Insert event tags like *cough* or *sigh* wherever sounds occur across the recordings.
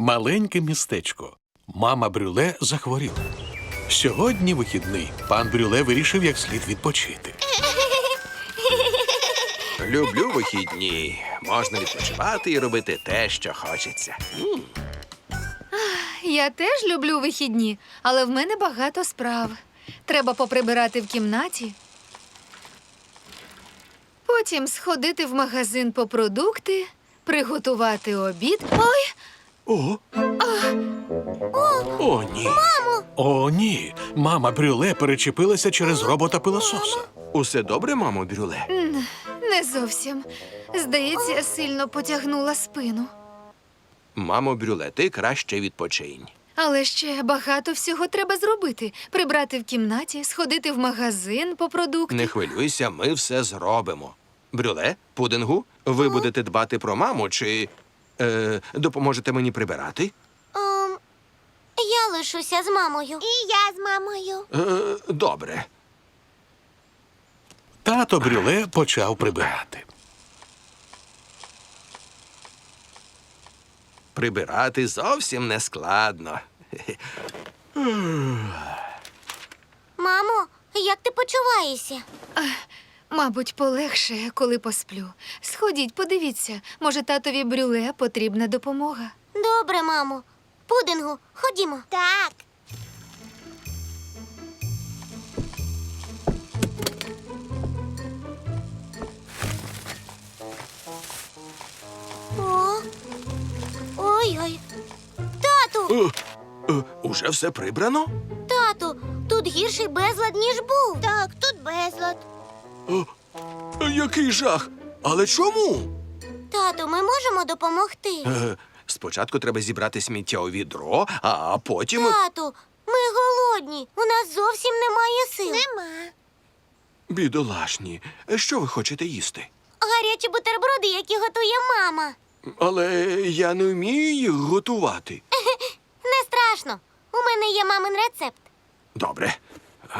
Маленьке містечко. Мама Брюле захворіла. Сьогодні вихідний. Пан Брюле вирішив як слід відпочити. Люблю вихідні. Можна відпочивати і робити те, що хочеться. Я теж люблю вихідні, але в мене багато справ. Треба поприбирати в кімнаті. Потім сходити в магазин по продукти, приготувати обід. Ой, О! О, ні. Мамо! О, ні. Мама Брюле перечепилася через робота пилососа. Усе добре, мамо Брюле? не зовсім. Здається, я сильно потягнула спину. Мамо Брюле, ти краще відпочинь. Але ще багато всього треба зробити: прибрати в кімнаті, сходити в магазин по продукти. Не хвилюйся, ми все зробимо. Брюле, пудингу, ви будете дбати про маму чи е, допоможете мені прибирати? Ем, я лишуся з мамою. І я з мамою. Е, добре. Тато Брюле почав прибирати. Прибирати зовсім не складно. Мамо, як ти почуваєшся? Мабуть, полегше, коли посплю. Сходіть, подивіться, може, татові брюле потрібна допомога. Добре, мамо. Пудингу, ходімо. Так. О. Ой-ой. Тату, Е, е, уже все прибрано? тату, тут гірший безлад, ніж був. Так, тут безлад. Який жах! Але чому? Тату, ми можемо допомогти. Е, спочатку треба зібрати сміття у відро, а потім. Тату, ми голодні. У нас зовсім немає сил. Нема. Бідолашні, що ви хочете їсти? Гарячі бутерброди, які готує мама. Але я не вмію їх готувати. *laughs* Не страшно. У мене є мамин рецепт. Добре. А?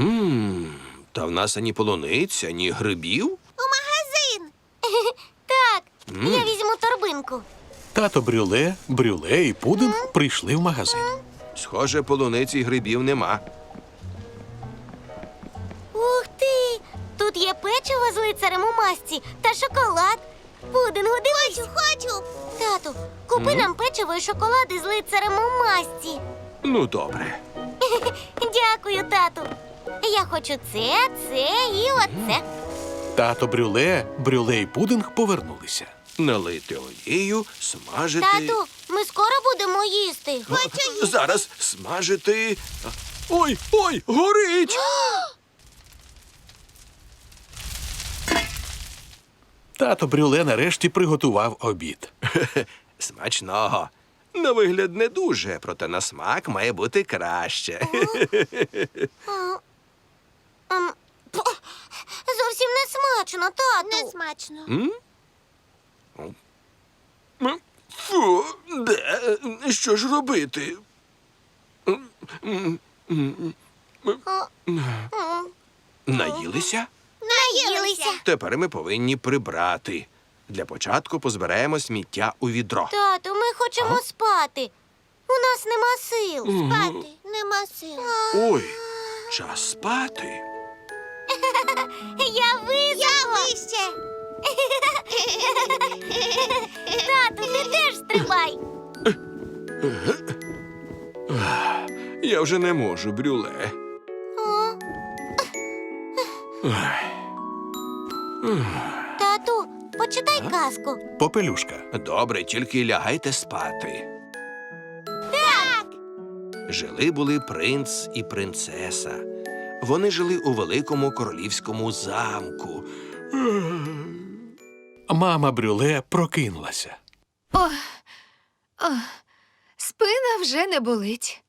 Мм, та в нас ані полуниць, ані грибів. У магазин. *laughs* так, я візьму торбинку. Тато Брюле, Брюле і Пудинг прийшли в магазин. Схоже, полуниць і грибів нема. Ух ти! Тут є печиво з лицарем у масці та шоколад. Пудингу, дивись. Хочу, хочу. Тату, купи нам печиво і шоколад із лицарем у масці. Ну, добре. *laughs* Дякую, тату. Я хочу це, це і оце. Тато Брюле, Брюле і Пудинг повернулися. Налити олію, смажити. Тату, ми скоро будемо їсти. Хочу Зараз смажити. Ой, ой, горить! *gasps* Тато Брюле нарешті приготував обід. *laughs* Смачного. На вигляд не дуже, проте на смак має бути краще. *laughs* Ем, пф, Зовсім не смачно, тату. Не смачно. М? М? Фу, де? Що ж робити? М, м, Наїлися? Наїлися. Тепер ми повинні прибрати. Для початку позбираємо сміття у відро. Тату, ми хочемо спати. У нас нема сил. Спати нема сил. Ой, час спати. Я високо. Я вище. Тату, ти теж стрибай. Я вже не можу, брюле. О. Тату, почитай казку. Попелюшка. Добре, тільки лягайте спати. Так. Жили були принц і принцеса. Вони жили у великому королівському замку. Мама Брюле прокинулася. О, о, спина вже не болить.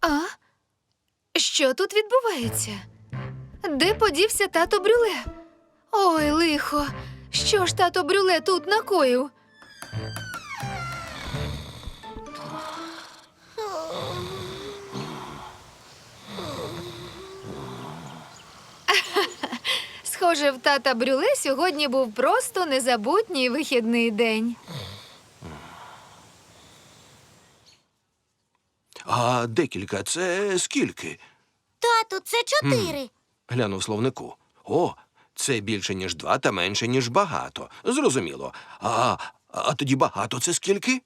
А? Що тут відбувається? Де подівся тато Брюле? Ой, лихо. Що ж тато Брюле тут накоїв? Схоже, в тата Брюле сьогодні був просто незабутній вихідний день. А декілька це скільки? Тату, це чотири. Глянув словнику. О, це більше, ніж два та менше, ніж багато. Зрозуміло. А, а тоді багато це скільки?